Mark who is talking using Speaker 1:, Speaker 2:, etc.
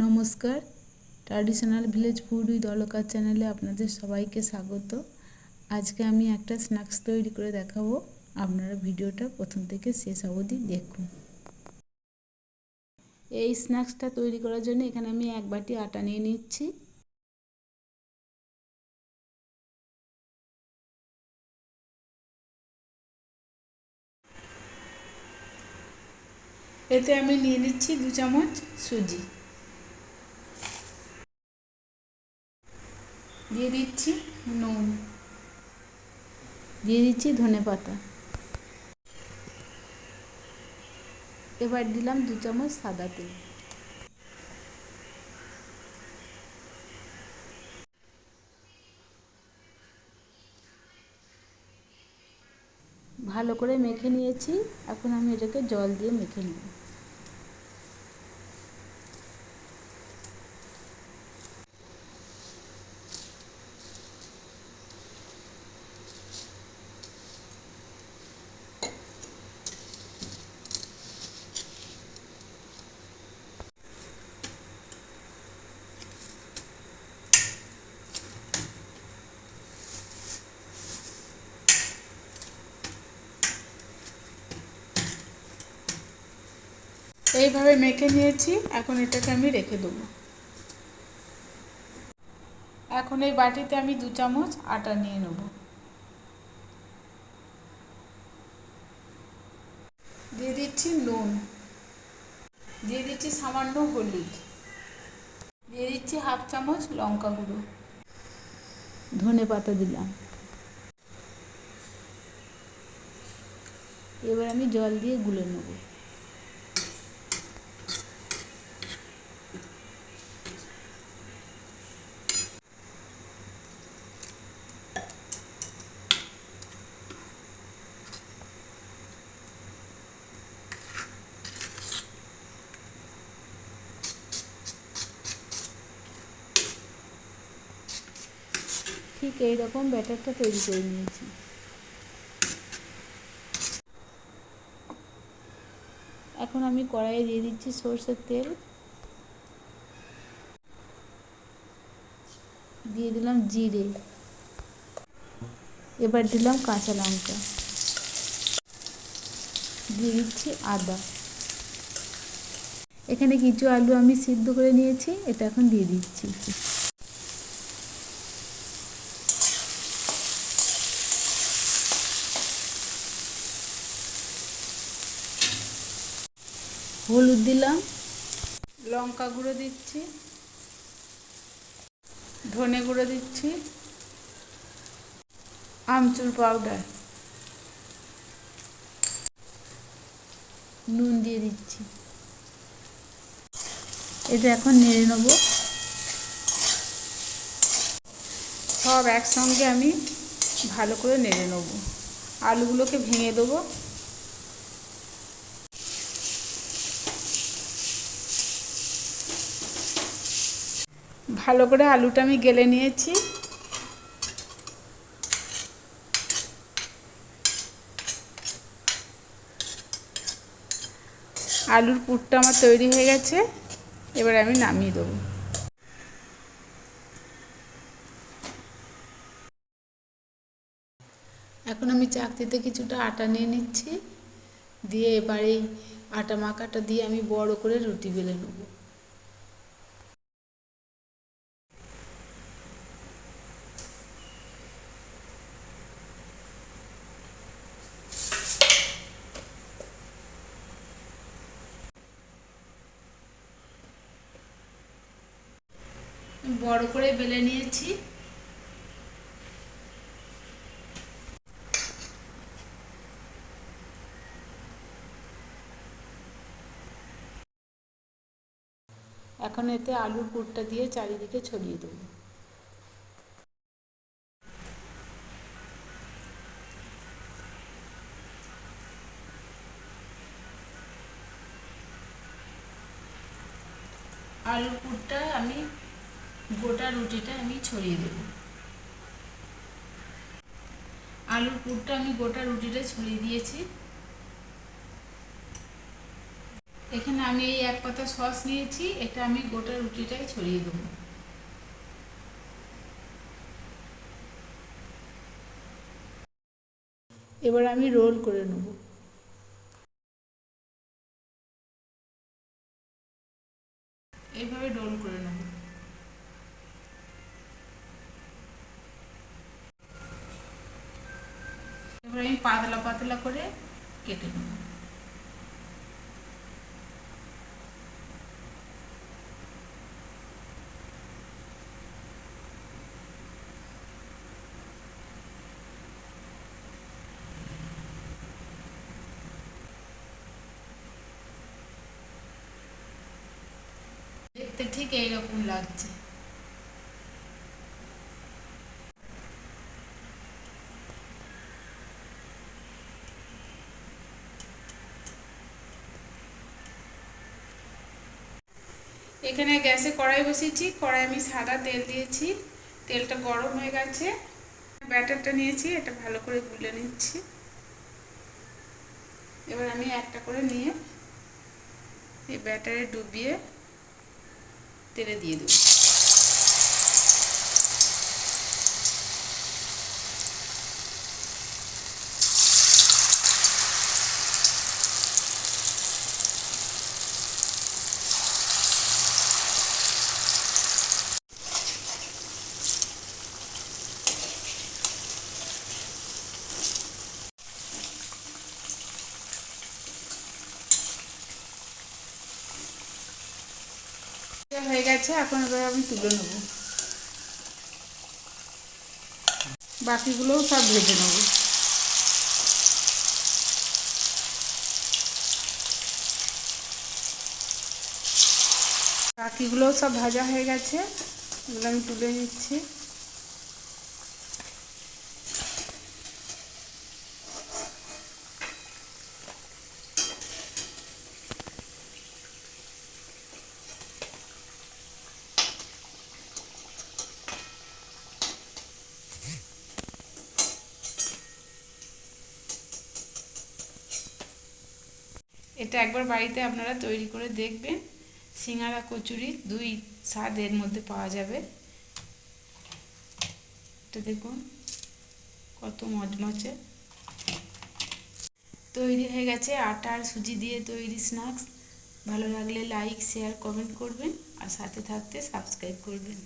Speaker 1: নমস্কার। Traditional village food with অলকার চ্যানেলে আপনাদের সবাইকে স্বাগত। আজকে আমি একটা স্ন্যাক্স তৈরি করে দেখাবো। আপনারা ভিডিওটা প্রথম থেকে শেষ অবধি দেখুন। এই স্ন্যাক্সটা তৈরি করার জন্য এখানে আমি এক বাটি আটা নিয়ে নিচ্ছি। এতে আমি নিয়ে নিচ্ছি দু চামচ সুজি। দিয়ে দিচ্ছি নুন। দিয়ে দিচ্ছি ধনে পাতা। এবার দিলাম দু চামচ সাদা তেল। ভালো করে মেখে নিয়েছি। এখন আমি এটাকে জল দিয়ে মেখে নেব। এইভাবে মেখে নিয়েছি, এখন এটাকে আমি রেখে দেবো। এখন এই বাটিতে আমি দু চামচ আটা নিয়ে নেব। দিয়ে দিচ্ছি নুন। দিয়ে দিচ্ছি সামান্য হলুদ। দিয়ে দিচ্ছি হাফ চামচ লঙ্কা গুঁড়ো। ধনে পাতা দিলাম। এবার আমি জল দিয়ে গুলে নেব। ঠিক এই রকম ব্যাটারটা তৈরি করে নিয়েছি। এখন আমি কড়াইয়ে দিয়ে দিচ্ছি সর্ষের তেল। দিয়ে দিলাম জিরে। এবার দিলাম কাঁচা লঙ্কা। দিয়ে দিচ্ছি আদা। এখানে কিছু আলু আমি সিদ্ধ করে নিয়েছি, এটা এখন দিয়ে দিচ্ছি। হলুদ দিলাম, লঙ্কা গুঁড়ো দিচ্ছি, ধনে গুঁড়ো দিচ্ছি, আমচুর পাউডার নুন দিয়ে দিচ্ছি। এটা এখন নেড়ে নেব। সব একসঙ্গে আমি ভালো করে নেড়ে নেব। আলুগুলোকে ভেঙে দেবো। ভালো করে আলুটা আমি গেলে নিয়েছি। আলুর পুরটা আমার তৈরি হয়ে গেছে, এবার আমি নামিয়ে দেবো। এখন আমি চাকতিতে কিছুটা আটা নিয়ে নিচ্ছি, দিয়ে এবারে আটা মাখাটা দিয়ে আমি বড় করে রুটি বেলে নেব। বড় করে বেলে নিয়েছি। এখন এতে আলুর পুরটা দিয়ে চারিদিকে ছড়িয়ে দেবো। আলুর পুরটা আমি গোটা রুটিটা আমি ছড়িয়ে দেব। আলুর পুরটা আমি গোটা রুটিটা ছড়িয়ে দিয়েছি। এখানে আমি এই এক পাতা সস নিয়েছি, এটা আমি গোটা রুটিটাই ছড়িয়ে দেবো। এবার আমি রোল করে নেব এইভাবে রোল করে নেব এবার আমি পাতলা পাতলা করে কেটে নেব। দেখতে ঠিক এইরকম লাগছে। এখানে গ্যাসে কড়াই বসিয়েছি। কড়াই আমি সাদা তেল দিয়েছি। তেলটা গরম হয়ে গেছে। ব্যাটারটা নিয়েছি, এটা ভালো করে গুলে নিচ্ছি। এবার আমি একটা করে নিয়ে এই ব্যাটারে ডুবিয়ে তেলে দিয়ে দেবো। হয়ে গেছে, এখন এবার আমি তুলে নেব। বাকিগুলোও সব ভেজে নেব। বাকিগুলোও সব ভাজা হয়ে গেছে এগুলো আমি তুলে নিচ্ছি। এটা একবার বাড়িতে আপনারা তৈরি করে দেখবেন। সিঙ্গারা, কচুরি, দুই স্বাদ এর মধ্যে পাওয়া যাবে। এটা দেখুন, কত মজমচে তৈরি হয়ে গেছে আটা আর সুজি দিয়ে তৈরি স্ন্যাক্স। ভালো লাগলে লাইক, শেয়ার, কমেন্ট করবেন আর সাথে থাকতে সাবস্ক্রাইব করবেন।